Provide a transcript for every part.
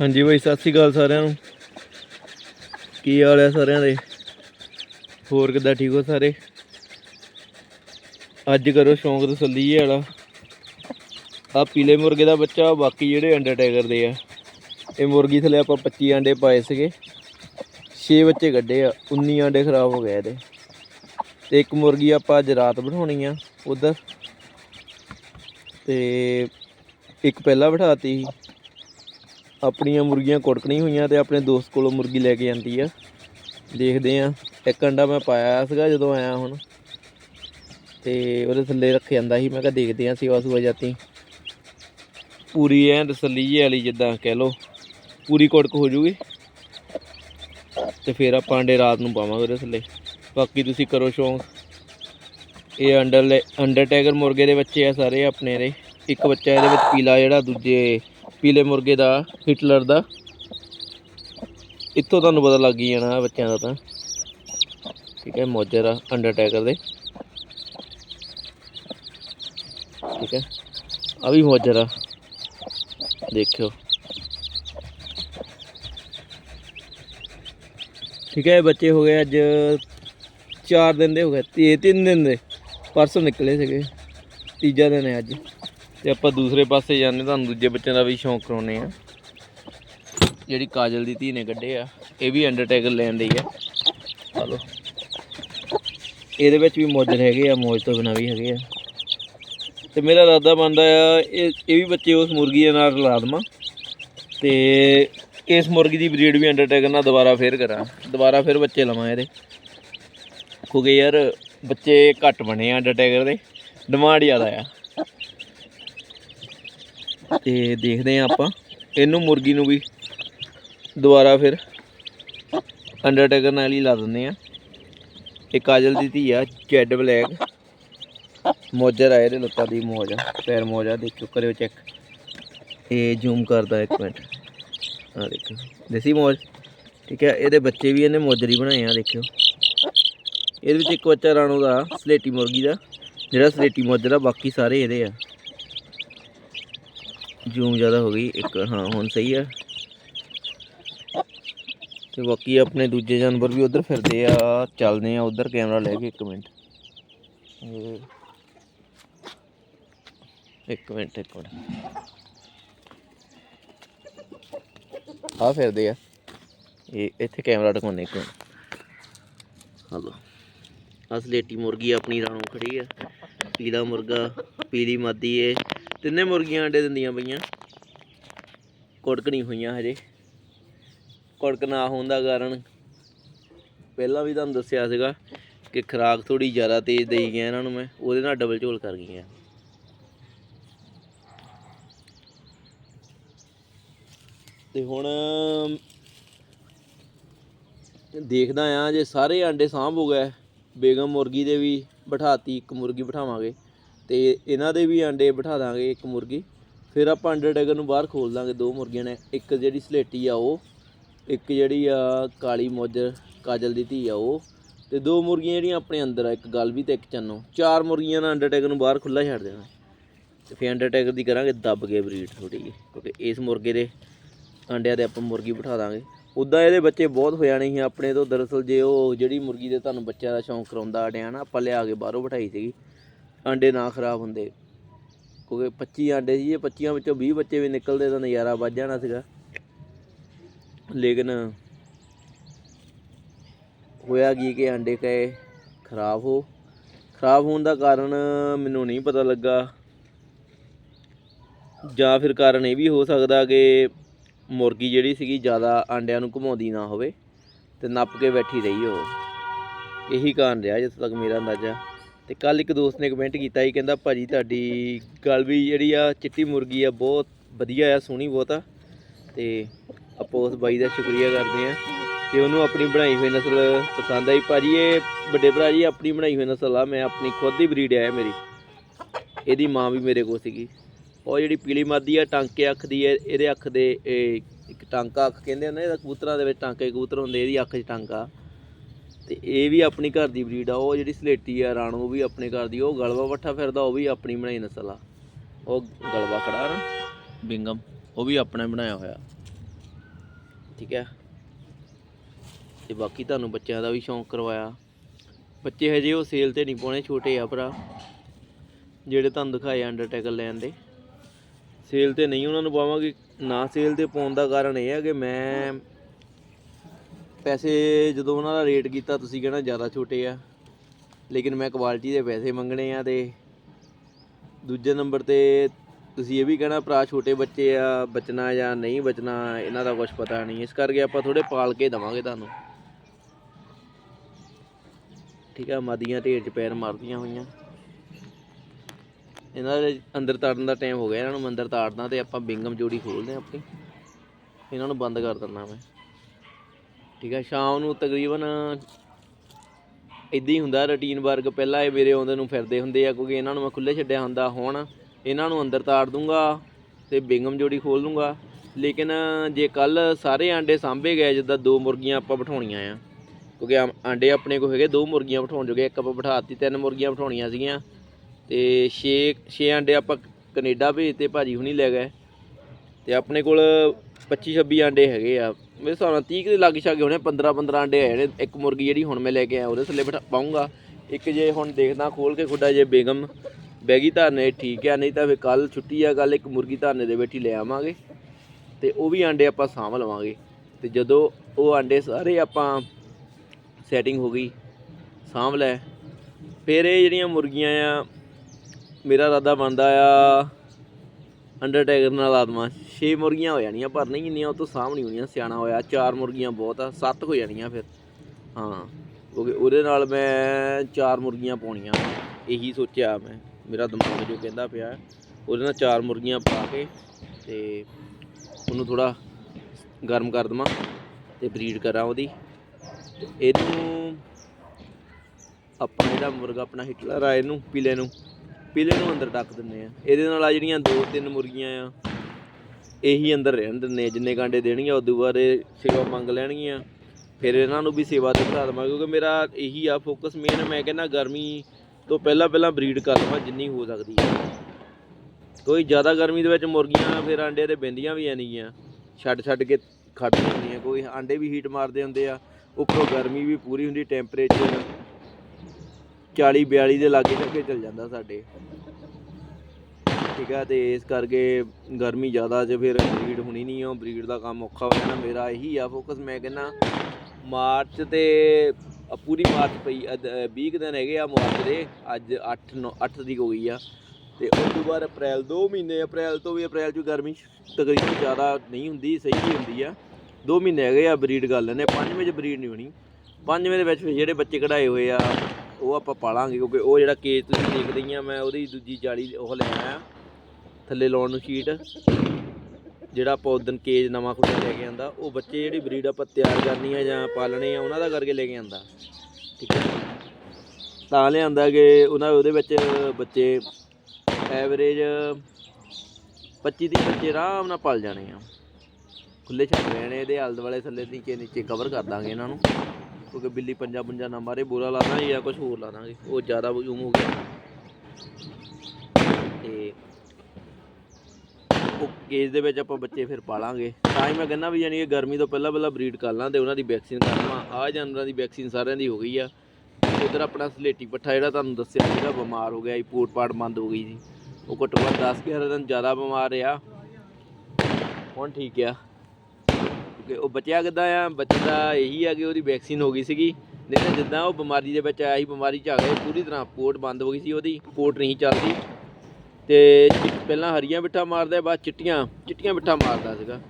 ਹਾਂਜੀ ਬਾਈ ਸਤਿ ਸ੍ਰੀ ਅਕਾਲ ਸਾਰਿਆਂ ਨੂੰ। ਕੀ ਹਾਲ ਹੈ ਸਾਰਿਆਂ ਦੇ? ਹੋਰ ਕਿੱਦਾਂ ਠੀਕ ਹੋ ਸਾਰੇ? ਅੱਜ ਕਰੋ ਸ਼ੌਂਕ ਤਸੱਲੀ ਜਿਹੇ ਵਾਲਾ। ਆ ਪੀਲੇ ਮੁਰਗੇ ਦਾ ਬੱਚਾ ਬਾਕੀ ਜਿਹੜੇ ਅੰਡਰ ਟਾਈਗਰ ਦੇ ਆ। ਇਹ ਮੁਰਗੀ ਥਲੇ ਆਪਾਂ 25 ਅੰਡੇ ਪਾਏ ਸੀਗੇ। 6 ਬੱਚੇ ਕੱਢੇ ਆ 19 ਅੰਡੇ ਖਰਾਬ ਹੋ ਗਏ ਇਹਦੇ। ਤੇ ਇੱਕ ਮੁਰਗੀ ਆਪਾਂ ਅੱਜ ਰਾਤ ਬਿਠਾਉਣੀ ਆ, ਉਧਰ। ਤੇ ਇੱਕ ਪਹਿਲਾਂ ਬਿਠਾਤੀ ਸੀ। ਆਪਣੀਆਂ ਮੁਰਗੀਆਂ ਕੁੜਕ ਨਹੀਂ ਹੋਈਆਂ ਤੇ ਆਪਣੇ ਦੋਸਤ ਕੋਲੋਂ ਮੁਰਗੀ ਲੈ ਕੇ ਜਾਂਦੀ ਆ। ਦੇਖਦੇ ਆ। ਇੱਕ ਅੰਡਾ ਮੈਂ ਪਾਇਆ ਸੀਗਾ ਜਦੋਂ ਆਇਆ ਹੁਣ। ਤੇ ਉਹਦੇ ਥੱਲੇ ਰੱਖ ਜਾਂਦਾ ਸੀ। ਮੈਂ ਕਿਹਾ ਦੇਖਦੇ ਆ ਸੇਵਾ ਸੁਵਾ ਜਾਤੀ। ਪੂਰੀ ਐ ਤਸੱਲੀ ਵਾਲੀ ਜਿੱਦਾਂ ਕਹਿ ਲੋ ਪੂਰੀ ਕੁੜਕ ਹੋ ਜੂਗੀ। ਤੇ ਫਿਰ ਆਪਾਂ ਅੰਡੇ ਰਾਤ ਨੂੰ ਪਾਵਾਂਗੇ ਉਹਦੇ ਥੱਲੇ। ਬਾਕੀ ਤੁਸੀਂ ਕਰੋ ਸ਼ੌਂਕ। ਇਹ ਅੰਡਰ ਅੰਡਰ ਟਾਈਗਰ ਮੁਰਗੇ ਦੇ ਬੱਚੇ ਆ ਸਾਰੇ ਆਪਣੇ ਦੇ। ਇੱਕ ਬੱਚਾ ਇਹਦੇ ਵਿੱਚ ਪੀਲਾ ਜਿਹੜਾ, ਦੂਜੇ ਪੀਲੇ ਮੁਰਗੇ ਦਾ, ਹਿਟਲਰ ਦਾ। ਇੱਥੋਂ ਤੁਹਾਨੂੰ ਪਤਾ ਲੱਗ ਹੀ ਜਾਣਾ ਬੱਚਿਆਂ ਦਾ ਤਾਂ। ਠੀਕ ਹੈ, ਮੋਜਰ ਆ ਅੰਡਰ ਦੇ। ਠੀਕ ਹੈ ਆ ਵੀ ਮੋਜਰ ਆ। ਦੇਖਿਓ। ਠੀਕ ਹੈ ਬੱਚੇ ਹੋ ਗਏ ਅੱਜ 4 ਦਿਨ ਦੇ ਹੋ ਗਏ। ਤੇ 3 ਦਿਨ ਦੇ। ਪਰਸੋਂ ਨਿਕਲੇ ਸੀਗੇ। ਤੀਜਾ ਦਿਨ ਹੈ ਅੱਜ। ਤੇ ਆਪਾਂ ਦੂਸਰੇ ਪਾਸੇ ਜਾਂਦੇ ਤੁਹਾਨੂੰ ਦੂਜੇ ਬੱਚਿਆਂ ਦਾ ਵੀ ਸ਼ੌਂਕ ਕਰਾਉਨੇ ਆ ਜਿਹੜੀ ਕਾਜਲ ਦੀ ਧੀ ਨੇ ਕੱਢੇ ਆ, ਇਹ ਵੀ ਅੰਡਰਟੇਕਰ ਲੈਣ ਲਈ ਆ। ਹਲੋ। ਇਹਦੇ ਵਿੱਚ ਵੀ ਮੋਜਰ ਹੈਗੇ ਆ, ਮੋਜ ਤੋਂ ਬਿਨਾਂ ਵੀ ਹੈਗੇ ਆ। ਤੇ ਮੇਰਾ ਇਰਾਦਾ ਬਣਦਾ ਆ, ਇਹ ਇਹ ਵੀ ਬੱਚੇ ਉਸ ਮੁਰਗੀ ਦੇ ਨਾਲ ਰਲਾ ਦੇਵਾਂ। ਤੇ ਇਸ ਮੁਰਗੀ ਦੀ ਬਰੀਡ ਵੀ ਅੰਡਰਟੇਕਰ ਨਾਲ ਦੁਬਾਰਾ ਫੇਰ ਕਰਾਂ। ਦੁਬਾਰਾ ਫਿਰ ਬੱਚੇ ਲਵਾਂ ਇਹਦੇ। ਕਿਉਂਕਿ ਯਾਰ ਬੱਚੇ ਘੱਟ ਬਣੇ ਆ ਅੰਡਰਟੇਕਰ ਦੇ। ਡਿਮਾਂਡ ਜ਼ਿਆਦਾ ਆ। ਤੇ ਦੇਖਦੇ ਆ ਆਪਾਂ। ਇਹਨੂੰ ਮੁਰਗੀ ਨੂੰ ਵੀ ਦੁਬਾਰਾ ਫਿਰ ਅੰਡਰਟੇਕਰ ਨਾਲ ਹੀ ਲਾ ਦਿੰਦੇ ਆ ਇਹ ਕਾਜਲ ਦੀ ਧੀ ਆ ਜੈਡ ਬਲੈਕ ਮੋਜਰ ਆ ਇਹਦੇ ਲੱਤਾਂ ਦੀ ਮੋਜ ਆ, ਪੈਰ ਮੋਜ ਆ, ਦੇਖੋ ਕਰਿਓ ਚੈੱਕ ਇਹ ਜ਼ੂਮ ਕਰਦਾ ਇੱਕ ਮਿੰਟ। ਆ ਦੇਖੋ, ਦੇਸੀ ਮੋਜ। ਠੀਕ ਹੈ, ਇਹਦੇ ਬੱਚੇ ਵੀ ਇਹਨੇ ਮੋਜਰੀ ਬਣਾਏ ਆ, ਦੇਖਿਓ। ਇਹਦੇ ਵਿੱਚ ਇੱਕ ਬੱਚਾ ਰਾਣੋ ਦਾ, ਸਲੇਟੀ ਮੁਰਗੀ ਦਾ, ਜਿਹੜਾ ਸਲੇਟੀ ਮੋਜਰ ਆ ਬਾਕੀ ਸਾਰੇ ਇਹਦੇ ਆ। ਜ਼ੂਮ ਜ਼ਿਆਦਾ ਹੋ ਗਈ, ਇੱਕ, ਹਾਂ, ਹੁਣ ਸਹੀ ਆ। ਤੇ ਬਾਕੀ ਆਪਣੇ ਦੂਜੇ ਜਾਨਵਰ ਵੀ ਉਧਰ ਫਿਰਦੇ ਆ, ਚੱਲਦੇ ਆ ਉਧਰ ਕੈਮਰਾ ਲੈ ਕੇ, ਇੱਕ ਮਿੰਟ। ਇੱਕ ਮਿੰਟ ਇੱਕ ਮਿੰਟ। ਆ ਫਿਰਦੇ ਆ। ਇਹ, ਇੱਥੇ ਕੈਮਰਾ ਟਿਕਾਉਣੇ, ਇੱਕ ਮਿੰਟ। ਹਲੋ। ਆਹ ਸਲੇਟੀ ਮੁਰਗੀ ਆਪਣੀ ਰਾਣੋ ਖੜੀ ਆ। ਪੀਲਾ ਮੁਰਗਾ, ਪੀਲੀ ਮਾਦੀ ਏ। ਤਿੰਨੇ ਮੁਰਗੀਆਂ ਅੰਡੇ ਦਿੰਦੀਆਂ ਪਈਆਂ। ਕੁੜਕ ਨਹੀਂ ਹੋਈਆਂ ਹਜੇ। ਕੁੜਕ ਨਾ ਹੋਣ ਦਾ ਕਾਰਨ ਪਹਿਲਾਂ ਵੀ ਤੁਹਾਨੂੰ ਦੱਸਿਆ ਸੀਗਾ ਕਿ ਖੁਰਾਕ ਥੋੜੀ ਜ਼ਿਆਦਾ ਤੇਜ਼ ਦੇਈ ਗਿਆ ਇਹਨਾਂ ਨੂੰ ਮੈਂ, ਉਹਦੇ ਨਾਲ ਡਬਲ ਝੋਲ ਕਰ ਗਈਆਂ। ਤੇ ਹੁਣ ਦੇਖਦਾ ਆ ਜੇ ਸਾਰੇ ਆਂਡੇ ਸਾਂਭ ਹੋ ਗਏ, ਬੇਗਮ ਮੁਰਗੀ ਦੇ ਵੀ ਬਿਠਾਤੀ, ਇੱਕ ਮੁਰਗੀ ਬਿਠਾਵਾਂਗੇ। ਤੇ ਇਹਨਾਂ ਦੇ ਵੀ ਆਂਡੇ ਬਿਠਾ ਦਾਂਗੇ ਇੱਕ ਮੁਰਗੀ। ਫਿਰ ਆਪਾਂ ਅੰਡਰ ਟੈਗਰ ਨੂੰ ਬਾਹਰ ਖੋਲ ਦਾਂਗੇ ਦੋ ਮੁਰਗੀਆਂ ਨੇ। ਇੱਕ ਜਿਹੜੀ ਸਲੇਟੀ ਆ ਉਹ, ਇੱਕ ਜਿਹੜੀ ਆ ਕਾਲੀ ਮੋਜਰ ਕਾਜਲ ਦੀ ਧੀ ਆ ਉਹ। ਤੇ ਦੋ ਮੁਰਗੀਆਂ ਜਿਹੜੀਆਂ ਆਪਣੇ ਅੰਦਰ ਆ, ਇੱਕ ਗੱਲ ਵੀ ਤੇ ਇੱਕ ਚੰਨੋ। ਚਾਰ ਮੁਰਗੀਆਂ ਨਾਲ ਅੰਡਰ ਟੈਗਰ ਨੂੰ ਬਾਹਰ ਖੁੱਲਾ ਛੱਡ ਦੇਣਾ। ਤੇ ਫਿਰ ਅੰਡਰ ਟੈਗਰ ਦੀ ਕਰਾਂਗੇ ਦੱਬ ਕੇ ਬਰੀਡ ਥੋੜੀ ਜਿਹੀ, ਕਿਉਂਕਿ ਇਸ ਮੁਰਗੇ ਦੇ ਅੰਡਿਆਂ ਤੇ ਆਪਾਂ ਮੁਰਗੀ ਬਿਠਾ ਦਾਂਗੇ। ਉੱਦਾਂ ਇਹਦੇ ਬੱਚੇ ਬਹੁਤ ਹੋ ਜਾਣੇ ਸੀ ਆਪਣੇ ਤੋਂ। ਦਰਅਸਲ ਜੇ ਉਹ ਜਿਹੜੀ ਮੁਰਗੀ ਦੇ ਤੁਹਾਨੂੰ ਬੱਚਿਆਂ ਦਾ ਸ਼ੌਂਕ ਕਰਾਉਂਦਾ ਆੜਿਆ ਨਾ ਆਪਾਂ ਲਿਆ ਕੇ ਬਾਹਰੋਂ ਬਿਠਾਈ ਸੀਗੀ। ਆਂਡੇ ਨਾ ਖਰਾਬ ਹੁੰਦੇ। ਕਿਉਂਕਿ 25 ਆਂਡੇ ਸੀ ਇਹ 25 ਵਿੱਚੋਂ 20 ਬੱਚੇ ਵੀ ਨਿਕਲਦੇ, ਤਾਂ ਨਜ਼ਾਰਾ ਵੱਜ ਜਾਣਾ ਸੀਗਾ। ਲੇਕਿਨ ਹੋਇਆ ਕੀ ਕਿ ਆਂਡੇ ਕਹੇ ਖਰਾਬ ਹੋ। ਖਰਾਬ ਹੋਣ ਦਾ ਕਾਰਨ ਮੈਨੂੰ ਨਹੀਂ ਪਤਾ ਲੱਗਾ। ਜਾਂ ਫਿਰ ਕਾਰਨ ਇਹ ਵੀ ਹੋ ਸਕਦਾ ਕਿ ਮੁਰਗੀ ਜਿਹੜੀ ਸੀਗੀ ਜ਼ਿਆਦਾ ਆਂਡਿਆਂ ਨੂੰ ਘੁਮਾਉਂਦੀ ਨਾ ਹੋਵੇ ਤੇ ਨੱਪ ਕੇ ਬੈਠੀ ਰਹੀ ਉਹ ਇਹੀ ਕਾਰਨ ਰਿਹਾ ਜਿੱਥੇ ਤੱਕ ਮੇਰਾ ਅੰਦਾਜ਼ਾ। ਤੇ ਕੱਲ ਇੱਕ ਦੋਸਤ ਨੇ ਕਮੈਂਟ ਕੀਤਾ ਸੀ, ਕਹਿੰਦਾ ਭਾਜੀ ਤੁਹਾਡੀ ਗੱਲ ਵੀ ਜਿਹੜੀ ਆ ਚਿੱਟੀ ਮੁਰਗੀ ਆ, ਬਹੁਤ ਵਧੀਆ ਆ, ਸੋਹਣੀ ਬਹੁਤ ਆ। ਤੇ ਆਪਾਂ ਉਸ ਬਾਈ ਦਾ ਸ਼ੁਕਰੀਆ ਕਰਦੇ ਆ ਕਿ ਉਹਨੂੰ ਆਪਣੀ ਬਣਾਈ ਹੋਈ ਨਸਲ ਪਸੰਦ ਆਈ। ਭਾਜੀ, ਇਹ ਵੱਡੇ ਭਰਾ ਜੀ, ਆਪਣੀ ਬਣਾਈ ਹੋਈ ਨਸਲ ਆ, ਮੈਂ ਆਪਣੀ ਖੁਦ ਦੀ ਬਰੀਡ ਆ ਮੇਰੀ। ਇਹਦੀ ਮਾਂ ਵੀ ਮੇਰੇ ਕੋਲ ਸੀਗੀ। ਉਹ ਜਿਹੜੀ ਪੀਲੀ ਮਾਦੀ ਆ, ਟਾਂਕੇ ਅੱਖ ਦੀ ਹੈ ਇਹਦੇ ਅੱਖ ਦੇ, ਇਹ ਇੱਕ ਟਾਂਕਾ ਅੱਖ ਕਹਿੰਦੇ ਹੁੰਦੇ ਇਹਦਾ ਕਬੂਤਰਾਂ ਦੇ ਵਿੱਚ ਟਾਂਕੇ ਕਬੂਤਰ ਹੁੰਦੇ ਇਹਦੀ ਅੱਖ 'ਚ ਟਾਂਕਾ। ਤੇ ਇਹ ਵੀ ਆਪਣੀ ਘਰ ਦੀ ਬਰੀਡ ਆ, ਉਹ ਜਿਹੜੀ ਸਲੇਟੀ ਆ ਰਾਣੋ ਉਹ ਵੀ ਆਪਣੇ ਘਰ ਦੀ, ਉਹ ਗਲਵਾ ਪੱਠਾ ਫਿਰਦਾ, ਉਹ ਵੀ ਆਪਣੀ ਬਣਾਈ ਨਸਲ ਆ। ਉਹ ਗਲਵਾ ਖੜਾ ਨਾ, ਬਿੰਗਮ, ਉਹ ਵੀ ਆਪਣਾ ਬਣਾਇਆ ਹੋਇਆ। ਠੀਕ ਹੈ? ਤੇ ਬਾਕੀ ਤੁਹਾਨੂੰ ਬੱਚਿਆਂ ਦਾ ਵੀ ਸ਼ੌਂਕ ਕਰਵਾਇਆ। ਬੱਚੇ ਹਜੇ ਉਹ ਸੇਲ ਤੇ ਨਹੀਂ ਪਾਉਣੇ, ਛੋਟੇ ਆ ਭਰਾ, ਜਿਹੜੇ ਤੁਹਾਨੂੰ ਦਿਖਾਏ ਅੰਡਰਟੇਕਰ ਲੈਣ ਦੇ। ਸੇਲ ਤੇ ਨਹੀਂ ਉਹਨਾਂ ਨੂੰ ਪਾਵਾਂਗੇ, ਨਾ ਸੇਲ ਤੇ ਪਾਉਣ ਦਾ ਕਾਰਨ ਇਹ ਹੈ ਕਿ ਮੈਂ ਪੈਸੇ ਜਦੋਂ ਉਹਨਾਂ ਦਾ ਰੇਟ ਕੀਤਾ, ਤੁਸੀਂ ਕਹਿਣਾ ਜ਼ਿਆਦਾ ਛੋਟੇ ਆ। ਲੇਕਿਨ ਮੈਂ ਕੁਆਲਿਟੀ ਦੇ ਪੈਸੇ ਮੰਗਣੇ ਆ ਤੇ ਦੂਜੇ ਨੰਬਰ ਤੇ ਤੁਸੀਂ ਇਹ ਵੀ ਕਹਿਣਾ, ਭਰਾ ਛੋਟੇ ਬੱਚੇ ਆ, ਬਚਣਾ ਜਾਂ ਨਹੀਂ ਬਚਣਾ, ਇਹਨਾਂ ਦਾ ਕੁਝ ਪਤਾ ਨਹੀਂ। ਇਸ ਕਰਕੇ ਆਪਾਂ ਥੋੜੇ ਪਾਲ ਕੇ ਦਵਾਂਗੇ ਤੁਹਾਨੂੰ। ਠੀਕ ਆ, ਮਾਦੀਆਂ ਢੇਰ 'ਚ ਪੈਰ ਮਾਰਦੀਆਂ ਹੋਈਆਂ। ਇਹਨਾਂ ਦੇ ਅੰਦਰ ਤਾੜਨ ਦਾ ਟਾਈਮ ਹੋ ਗਿਆ, ਇਹਨਾਂ ਨੂੰ ਅੰਦਰ ਤਾੜਨਾ ਤੇ ਆਪਾਂ ਬਿੰਗਮ ਜੋੜੀ ਖੋਲਦੇ ਹਾਂ ਆਪਣੀ। ਇਹਨਾਂ ਨੂੰ ਬੰਦ ਕਰ ਦਿੰਦਾ ਮੈਂ। ਠੀਕ ਹੈ ਸ਼ਾਮ ਨੂੰ ਤਕਰੀਬਨ ਇਦਾਂ ਹੀ ਹੁੰਦਾ ਰੁਟੀਨ ਵਰਗ। ਪਹਿਲਾਂ ਇਹ ਮੇਰੇ ਆਉਂਦੇ ਨੂੰ ਫਿਰਦੇ ਹੁੰਦੇ ਆ, ਕਿਉਂਕਿ ਇਹਨਾਂ ਨੂੰ ਮੈਂ ਖੁੱਲੇ ਛੱਡਿਆ ਹੁੰਦਾ। ਹੁਣ ਇਹਨਾਂ ਨੂੰ ਅੰਦਰ ਤਾੜ ਦੂੰਗਾ ਤੇ ਬਿੰਗਮ ਜੋੜੀ ਖੋਲ ਦੂੰਗਾ ਲੇਕਿਨ ਜੇ ਕੱਲ ਸਾਰੇ ਆਂਡੇ ਸਾਂਭੇ ਗਏ, ਜਿੱਦਾਂ ਦੋ ਮੁਰਗੀਆਂ ਆਪਾਂ ਬਿਠਾਉਣੀਆਂ ਆ। ਕਿਉਂਕਿ ਆਮ- ਆਂਡੇ ਆਪਣੇ ਕੋਲ ਹੈਗੇ, ਦੋ ਮੁਰਗੀਆਂ ਬਿਠਾਉਣ ਜੋਗੇ, ਇੱਕ ਆਪਾਂ ਬਿਠਾਤੀ, ਤਿੰਨ ਮੁਰਗੀਆਂ ਬਿਠਾਉਣੀਆਂ ਸੀਗੀਆਂ। ਤੇ 6 6 ਆਂਡੇ ਆਪਾਂ ਕੈਨੇਡਾ ਭੇਜਤੇ ਭਾਜੀ ਹੁਣੀ ਲੈ ਗਏ। ਤੇ ਆਪਣੇ ਕੋਲ 25 26 ਆਂਡੇ ਹੈਗੇ ਆ। ਮੇਰੇ ਹਿਸਾਬ ਨਾਲ 30 ਕੁ ਦੇ ਲਾਗੇ ਛਾਗੇ ਹੋਣੇ 15 15 ਆਂਡੇ ਆਏ ਨੇ। ਇੱਕ ਮੁਰਗੀ ਜਿਹੜੀ ਹੁਣ ਮੈਂ ਲੈ ਕੇ ਆਇਆ, ਉਹਦੇ ਥੱਲੇ ਬਿਠਾ ਪਾਉਂਗਾ। ਇੱਕ ਜੇ ਹੁਣ ਦੇਖਦਾ ਖੋਲ ਕੇ ਖੁੱਡਾ ਜੇ ਬੇਗਮ ਬੈਗੀ ਧਾਰਨੇ, ਠੀਕ ਆ, ਨਹੀਂ ਤਾਂ ਫਿਰ ਕੱਲ ਛੁੱਟੀ ਆ ਕੱਲ ਇੱਕ ਮੁਰਗੀ ਧਾਰਨੇ ਦੇ ਬੈਠੀ ਲੈ ਆਵਾਂਗੇ। ਤੇ ਉਹ ਵੀ ਆਂਡੇ ਆਪਾਂ ਸਾਂਭ ਲਵਾਂਗੇ। ਤੇ ਜਦੋਂ ਉਹ ਆਂਡੇ ਸਾਰੇ ਆਪਾਂ ਸੈਟਿੰਗ ਹੋ ਗਈ, ਸਾਂਭ ਲੈ। ਫਿਰ ਇਹ ਜਿਹੜੀਆਂ ਮੁਰਗੀਆਂ ਆ, ਮੇਰਾ ਇਰਾਦਾ ਬਣਦਾ ਆ ਅੰਡਰਟੇਕਰ ਨਾਲ ਆਦਮਾ 6 ਮੁਰਗੀਆਂ ਹੋ ਜਾਣੀਆਂ, ਪਰ ਨਹੀਂ ਇੰਨੀਆਂ ਉਹ ਤੋਂ ਸਾਂਭ ਨਹੀਂ ਹੋਣੀਆਂ, ਸਿਆਣਾ ਹੋਇਆ, ਚਾਰ ਮੁਰਗੀਆਂ ਬਹੁਤ ਆ 7 ਹੋ ਜਾਣੀਆਂ ਫਿਰ। ਹਾਂ, ਕਿਉਂਕਿ ਉਹਦੇ ਨਾਲ ਮੈਂ ਚਾਰ ਮੁਰਗੀਆਂ ਪਾਉਣੀਆਂ, ਇਹੀ ਸੋਚਿਆ ਮੈਂ, ਮੇਰਾ ਦਿਮਾਗ ਜੋ ਕਹਿੰਦਾ ਪਿਆ, ਉਹਦੇ ਨਾਲ ਚਾਰ ਮੁਰਗੀਆਂ ਪਾ ਕੇ ਤੇ ਉਹਨੂੰ ਥੋੜਾ ਗਰਮ ਕਰ ਦਵਾਂ ਤੇ ਬਰੀਡ ਕਰਾਂ ਉਹਦੀ। ਇਹਨੂੰ, ਆਪਾਂ ਜਿਹੜਾ ਮੁਰਗਾ ਆਪਣਾ ਹਿਟਲਰ ਆ ਇਹਨੂੰ ਪੀਲੇ ਨੂੰ। ਪੀਲੇ ਨੂੰ ਅੰਦਰ ਡੱਕ ਦਿੰਨੇ ਆ। ਇਹਦੇ ਨਾਲ ਆ ਜਿਹੜੀਆਂ ਦੋ ਤਿੰਨ ਮੁਰਗੀਆਂ ਆ, ਇਹੀ ਅੰਦਰ ਰਹਿਣ ਦਿੰਨੇ ਆ। ਜਿੰਨੇ ਕਾਂਡੇ ਦੇਣਗੀਆਂ, ਉਦੋਂ ਬਾਅਦ ਇਹ ਸੇਵਾ ਮੰਗ ਲੈਣਗੀਆਂ। ਫਿਰ ਇਹਨਾਂ ਨੂੰ ਵੀ ਸੇਵਾ ਤੇ ਬਿਠਾ ਦੇਵਾਂ ਕਿਉਂਕਿ ਮੇਰਾ ਇਹੀ ਆ ਫੋਕਸ ਮੇਨ ਮੈਂ ਕਹਿੰਦਾ ਗਰਮੀ ਤੋਂ ਪਹਿਲਾਂ ਪਹਿਲਾਂ ਬਰੀਡ ਕਰ ਲਵਾਂ, ਜਿੰਨੀ ਹੋ ਸਕਦੀ ਹੈ ਕੋਈ ਜ਼ਿਆਦਾ ਗਰਮੀ ਦੇ ਵਿੱਚ ਮੁਰਗੀਆਂ ਫਿਰ ਆਂਡੇ ਤੇ ਬੈਂਦੀਆਂ ਵੀ ਐਨੀਆਂ ਛੱਡ ਛੱਡ ਕੇ ਖੜਦੀਆਂ ਹੁੰਦੀਆਂ ਕੋਈ ਆਂਡੇ ਵੀ ਹੀਟ ਮਾਰਦੇ ਹੁੰਦੇ ਆ। ਉੱਪਰੋਂ ਗਰਮੀ ਵੀ ਪੂਰੀ ਹੁੰਦੀ ਟੈਂਪਰੇਚਰ 40 42 ਦੇ ਲਾਗੇ ਤੱਕ ਚੱਲ ਜਾਂਦਾ ਸਾਡੇ। ਠੀਕ ਆ, ਤੇ ਇਸ ਕਰਕੇ ਗਰਮੀ ਜ਼ਿਆਦਾ ਜੇ ਫਿਰ ਬਰੀਡ ਹੋਣੀ ਨਹੀਂ ਆ। ਬਰੀਡ ਦਾ ਕੰਮ ਔਖਾ ਹੋ ਜਾਣਾ। ਮੇਰਾ ਇਹੀ ਆ ਫੋਕਸ ਮੈਂ ਕਹਿੰਦਾ, ਮਾਰਚ ਤੇ ਪੂਰੀ ਮਾਰਚ ਪਈ 20 ਕੁ ਦਿਨ ਹੈਗੇ ਆ ਮਾਰਚ ਦੇ। ਅੱਜ 8 9 8 ਦੀ ਹੋ ਗਈ ਆ। ਤੇ ਉਸ ਤੋਂ ਬਾਅਦ ਅਪ੍ਰੈਲ 2 ਮਹੀਨੇ, ਅਪ੍ਰੈਲ ਤੋਂ ਵੀ ਅਪ੍ਰੈਲ 'ਚ ਗਰਮੀ ਤਕਰੀਬਨ ਜ਼ਿਆਦਾ ਨਹੀਂ ਹੁੰਦੀ, ਸਹੀ ਹੀ ਹੁੰਦੀ ਆ। 2 ਮਹੀਨੇ ਹੈਗੇ ਆ ਬਰੀਡ ਕਰ ਲੈਂਦੇ ਪੰਜਵੇਂ 'ਚ ਬਰੀਡ ਨਹੀਂ ਹੋਣੀ। ਪੰਜਵੇਂ ਦੇ ਵਿੱਚ ਜਿਹੜੇ ਬੱਚੇ ਕਢਾਏ ਹੋਏ ਆ ਉਹ ਆਪਾਂ ਪਾਲਾਂਗੇ ਕਿਉਂਕਿ ਉਹ ਜਿਹੜਾ ਕੇਜ ਤੁਸੀਂ ਦੇਖਦੇ ਆ, ਮੈਂ ਉਹਦੀ ਦੂਜੀ ਜਾਲੀ ਉਹ ਲੈ ਆਇਆ, ਥੱਲੇ ਲਾਉਣ ਨੂੰ ਸ਼ੀਟ ਜਿਹੜਾ ਆਪਾਂ ਉਦੋਂ ਕੇਜ ਨਵਾਂ ਖੁੱਲ੍ਹਾ ਲੈ ਕੇ ਆਂਦਾ, ਉਹ ਬੱਚੇ ਜਿਹੜੀ ਬਰੀਡ ਆਪਾਂ ਤਿਆਰ ਕਰਨੀ ਆ ਜਾਂ ਪਾਲਣੇ ਆ, ਉਹਨਾਂ ਦਾ ਕਰਕੇ ਲੈ ਕੇ ਆਂਦਾ। ਠੀਕ ਹੈ ਤਾਂ ਲਿਆਂਦਾ ਕਿ ਉਹਨਾਂ ਉਹਦੇ ਵਿੱਚ ਬੱਚੇ ਐਵਰੇਜ 25 30 ਬੱਚੇ ਆਰਾਮ ਨਾਲ ਪਲ ਜਾਣੇ ਆ। ਖੁੱਲੇ ਛੱਡ ਰਹੇ ਨੇ, ਇਹਦੇ ਆਲੇ ਦੁਆਲੇ ਥੱਲੇ ਨੀਚੇ ਨੀਚੇ ਕਵਰ ਕਰ ਦਾਂਗੇ ਇਹਨਾਂ ਨੂੰ। ਕਿਉਂਕਿ ਬਿੱਲੀ ਪੰਜਾ ਪੰਜਾ ਨਾ ਮਾਰੇ, ਬੋਰਾ ਲਾ ਦਾਂਗੇ ਜਾਂ ਕੁਝ ਹੋਰ ਲਾ ਦਾਂਗੇ ਉਹ ਜ਼ਿਆਦਾ ਜ਼ੂਮ ਹੋ ਗਿਆ। ਤੇ ਉਹ ਕੇਜ ਦੇ ਵਿੱਚ ਆਪਾਂ ਬੱਚੇ ਫਿਰ ਪਾਲਾਂਗੇ। ਤਾਂ ਹੀ ਮੈਂ ਕਹਿੰਦਾ ਵੀ ਯਾਨੀ ਕਿ ਗਰਮੀ ਤੋਂ ਪਹਿਲਾਂ ਪਹਿਲਾਂ ਬਰੀਡ ਕਰ ਲਾਂ ਤੇ ਉਹਨਾਂ ਦੀ ਵੈਕਸੀਨ ਕਰ ਲਵਾਂ। ਆਹ ਜਾਨਵਰਾਂ ਦੀ ਵੈਕਸੀਨ ਸਾਰਿਆਂ ਦੀ ਹੋ ਗਈ ਆ। ਉਧਰ ਆਪਣਾ ਸਲੇਟੀ ਪੱਠਾ ਜਿਹੜਾ ਤੁਹਾਨੂੰ ਦੱਸਿਆ ਜਿਹੜਾ ਬਿਮਾਰ ਹੋ ਗਿਆ ਸੀ ਪੋਟ ਪਾਟ ਬੰਦ ਹੋ ਗਈ ਸੀ ਉਹ ਘੱਟੋ ਘੱਟ 10 11 ਦਿਨ ਜ਼ਿਆਦਾ ਬਿਮਾਰ ਰਿਹਾ। ਹੁਣ ਠੀਕ ਆ। ਕਿ ਉਹ ਬਚਿਆ ਕਿੱਦਾਂ ਆ? ਬਚਦਾ ਇਹੀ ਆ ਕਿ ਉਹਦੀ ਵੈਕਸੀਨ ਹੋ ਗਈ ਸੀਗੀ। ਲੇਕਿਨ ਜਿੱਦਾਂ ਉਹ ਬਿਮਾਰੀ ਦੇ ਵਿੱਚ ਆਇਆ ਸੀ, ਬਿਮਾਰੀ ਚ ਆ ਗਏ, ਪੂਰੀ ਤਰ੍ਹਾਂ ਪੋਟ ਬੰਦ ਹੋ ਗਈ ਸੀ ਉਹਦੀ, ਪੋਟ ਨਹੀਂ ਚੱਲਦੀ। ਤੇ ਪਹਿਲਾਂ ਹਰੀਆਂ ਬਿੱਠਾ ਮਾਰਦਾ, ਬਾਅਦ ਚਿੱਟੀਆਂ ਚਿੱਟੀਆਂ ਬਿੱਠਾ ਮਾਰਦਾ ਸੀਗਾ।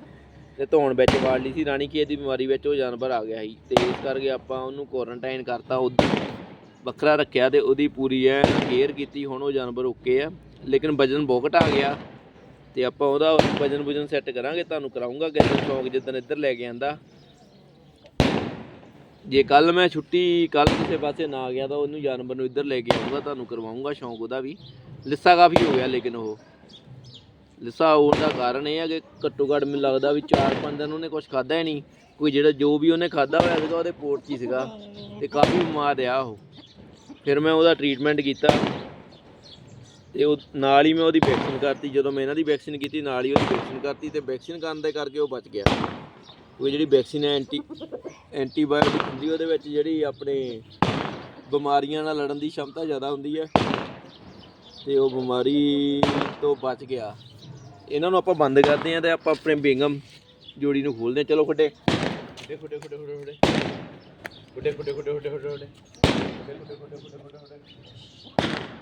ਤੇ ਧੌਣ ਵਿੱਚ ਵਾੜ ਲਈ ਸੀ, ਰਾਣੀ ਖੇਤ ਦੀ ਬਿਮਾਰੀ ਵਿੱਚ ਉਹ ਜਾਨਵਰ ਆ ਗਿਆ ਸੀ। ਤੇ ਇਸ ਕਰਕੇ ਆਪਾਂ ਉਹਨੂੰ ਕੁਆਰੰਟਾਈਨ ਕਰਤਾ ਉਦੋਂ ਵੱਖਰਾ ਰੱਖਿਆ ਤੇ ਉਹਦੀ ਪੂਰੀ ਐ ਕੇਅਰ ਕੀਤੀ, ਹੁਣ ਉਹ ਜਾਨਵਰ ਓਕੇ ਆ। ਲੇਕਿਨ ਵਜਨ ਬਹੁਤ ਘਟਾ ਗਿਆ। ਤੇ ਆਪਾਂ ਉਹਦਾ ਵਜਨ ਵਜਨ ਸੈੱਟ ਕਰਾਂਗੇ, ਤੁਹਾਨੂੰ ਕਰਾਉਂਗਾ ਕਿਸੇ ਸ਼ੌਂਕ ਜਿੱਦਣ ਇੱਧਰ ਲੈ ਕੇ ਆਂਦਾ। ਜੇ ਕੱਲ ਮੈਂ ਛੁੱਟੀ ਕੱਲ ਕਿਸੇ ਪਾਸੇ ਨਾ ਗਿਆ ਤਾਂ ਉਹਨੂੰ ਜਾਨਵਰ ਨੂੰ ਇੱਧਰ ਲੈ ਕੇ ਆਊਂਗਾ ਤੁਹਾਨੂੰ ਕਰਵਾਉਂਗਾ ਸ਼ੌਂਕ ਉਹਦਾ ਵੀ। ਲਿੱਸਾ ਕਾਫੀ ਹੋ ਗਿਆ ਲੇਕਿਨ ਉਹ। ਲਿੱਸਾ ਹੋਣ ਦਾ ਕਾਰਨ ਇਹ ਹੈ ਕਿ ਘੱਟੋ ਘੱਟ ਮੈਨੂੰ ਲੱਗਦਾ ਵੀ 4-5 ਦਿਨ ਉਹਨੇ ਕੁਝ ਖਾਦਾ ਹੀ ਨਹੀਂ। ਕੋਈ ਜਿਹੜਾ ਜੋ ਵੀ ਉਹਨੇ ਖਾਦਾ ਹੋਇਆ ਸੀਗਾ, ਉਹਦੇ ਪੋਟ 'ਚ ਹੀ ਸੀਗਾ ਤੇ ਕਾਫੀ ਬਿਮਾਰ ਰਿਹਾ ਉਹ। ਫਿਰ ਮੈਂ ਉਹਦਾ ਟ੍ਰੀਟਮੈਂਟ ਕੀਤਾ। ਤੇ ਉਹ ਨਾਲ ਹੀ ਮੈਂ ਉਹਦੀ ਵੈਕਸੀਨ ਕਰਤੀ ਜਦੋਂ ਮੈਂ ਇਹਨਾਂ ਦੀ ਵੈਕਸੀਨ ਕੀਤੀ ਨਾਲ ਹੀ ਉਹਦੀ ਵੈਕਸੀਨ ਕਰਤੀ ਤੇ ਵੈਕਸੀਨ ਕਰਨ ਦੇ ਕਰਕੇ ਉਹ ਬਚ ਗਿਆ ਉਹ ਜਿਹੜੀ ਵੈਕਸੀਨ ਹੈ ਐਂਟੀ ਐਂਟੀਬਾਇਓਟਿਕ ਹੁੰਦੀ ਉਹਦੇ ਵਿੱਚ ਜਿਹੜੀ ਆਪਣੇ ਬਿਮਾਰੀਆਂ ਨਾਲ ਲੜਨ ਦੀ ਸ਼ਮਤਾ ਜ਼ਿਆਦਾ ਹੁੰਦੀ ਹੈ ਤੇ ਉਹ ਬਿਮਾਰੀ ਤੋਂ ਬਚ ਗਿਆ ਇਹਨਾਂ ਨੂੰ ਆਪਾਂ ਬੰਦ ਕਰਦੇ ਆਂ ਤੇ ਆਪਾਂ ਆਪਣੇ ਬੇਗਮ ਜੋੜੀ ਨੂੰ ਖੋਲਦੇ ਹਾਂ ਚਲੋ ਖੁੱਡੇ ਖੁੱਡੇ ਖੁੱਡੇ ਖੁੱਡੇ ਖੁੱਡੇ ਖੁੱਡੇ ਖੁੱਡੇ ਖੁੱਡੇ ਖੁੱਡੇ ਖੁੱਡੇ ਖੁੱਡੇ ਖੁੱਡੇ ਆਪਾਂ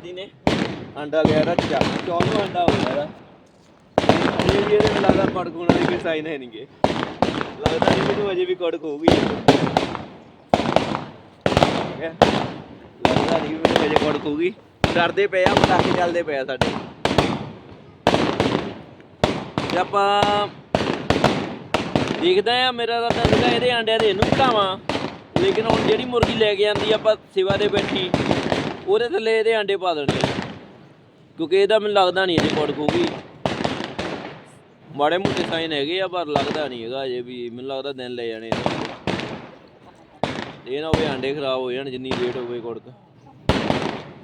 ਹੈਦਰਾਬਾਦੀ ਨੇ ਅੰਡਾ ਗਿਆ ਇਹਦਾ ਚਾ ਚੌਥਾ ਅੰਡਾ ਹੋ ਗਿਆ ਇਹਦਾ? ਇਹ ਇਹਦੇ ਲੱਗਦਾ ਕੜਕ ਹੋਣਾ ਕੋਈ ਸਾਈਨ ਹੈ ਨਹੀਂਗੇ ਲੱਗਦਾ ਨਹੀਂ ਮੈਨੂੰ ਅਜੇ ਵੀ ਕੜਕ ਹੋਊਗੀ। ਲੱਗਦਾ ਨਹੀਂ ਮੈਨੂੰ ਅਜੇ ਕੜਕ ਹੋਊਗੀ। ਡਰਦੇ ਪਏ ਆ, ਪਟਾਕੇ ਚੱਲਦੇ ਪਏ ਆ ਸਾਡੇ। ਤੇ ਆਪਾਂ ਦੇਖਦਾ ਆ ਮੇਰਾ ਤਾਂ ਸੀਗਾ ਇਹਦੇ ਆਂਡਿਆਂ ਦੇ ਇਹਨੂੰ ਘਾਵਾਂ ਲੇਕਿਨ ਹੁਣ ਜਿਹੜੀ ਮੁਰਗੀ ਲੈ ਕੇ ਆਂਦੀ, ਆਪਾਂ ਸਿਵਾ ਦੇ ਬੈਠੀ। ਉਹਦੇ ਥੱਲੇ ਇਹਦੇ ਆਂਡੇ ਪਾ ਦੇਣੇ ਆ। ਕਿਉਂਕਿ ਇਹਦਾ ਮੈਨੂੰ ਲੱਗਦਾ ਨਹੀਂ ਅਜੇ ਕੋੜ ਕੋਗੀ ਮਾੜੇ ਮੋਟੇ ਸਾਈਨ ਹੈਗੇ ਆ, ਪਰ ਲੱਗਦਾ ਨਹੀਂ ਹੈਗਾ ਅਜੇ ਵੀ। ਮੈਨੂੰ ਲੱਗਦਾ ਦਿਨ ਲੈ ਜਾਣੇ ਇਹਦੇ। ਇਹ ਨਾ ਹੋਵੇ ਆਂਡੇ ਖਰਾਬ ਹੋ ਜਾਣ, ਜਿੰਨੀ ਲੇਟ ਹੋਵੇ ਕੁੜਕ।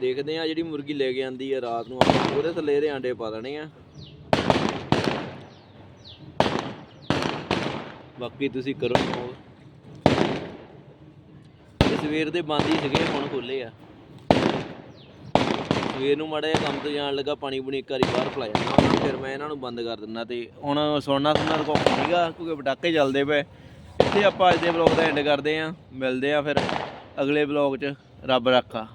ਦੇਖਦੇ ਆ ਜਿਹੜੀ ਮੁਰਗੀ ਲੈ ਕੇ ਆਂਦੀ ਆ ਰਾਤ ਨੂੰ। ਆਪਾਂ ਉਹਦੇ ਥੱਲੇ ਇਹਦੇ ਆਂਡੇ ਪਾ ਦੇਣੇ ਆ। ਬਾਕੀ ਤੁਸੀਂ ਕਰੋ। ਤੇ ਸਵੇਰ ਦੇ ਬੰਦ ਹੀ ਸੀਗੇ, ਹੁਣ ਖੁੱਲੇ ਆ। ਸਵੇਰ ਨੂੰ ਮਾੜਾ ਜਿਹਾ ਕੰਮ ਤੋਂ ਜਾਣ ਲੱਗਾ, ਪਾਣੀ ਪੁਣੀ ਇੱਕ ਵਾਰੀ ਬਾਹਰ ਫਲਾ ਜਾਂਦਾ ਫਿਰ ਮੈਂ ਇਹਨਾਂ ਨੂੰ ਬੰਦ ਕਰ ਦਿੰਦਾ ਤੇ ਹੁਣ ਸੁਣਨਾ ਸੁਣਨਾ ਤਾਂ ਨਹੀਂਗਾ ਕਿਉਂਕਿ ਪਟਾਕੇ ਚੱਲਦੇ ਪਏ। ਇੱਥੇ ਆਪਾਂ ਅੱਜ ਦੇ ਵਲੌਗ ਦਾ ਐਂਡ ਕਰਦੇ ਆਂ ਮਿਲਦੇ ਆਂ ਫਿਰ ਅਗਲੇ ਵਲੌਗ 'ਚ। ਰੱਬ ਰਾਖਾ।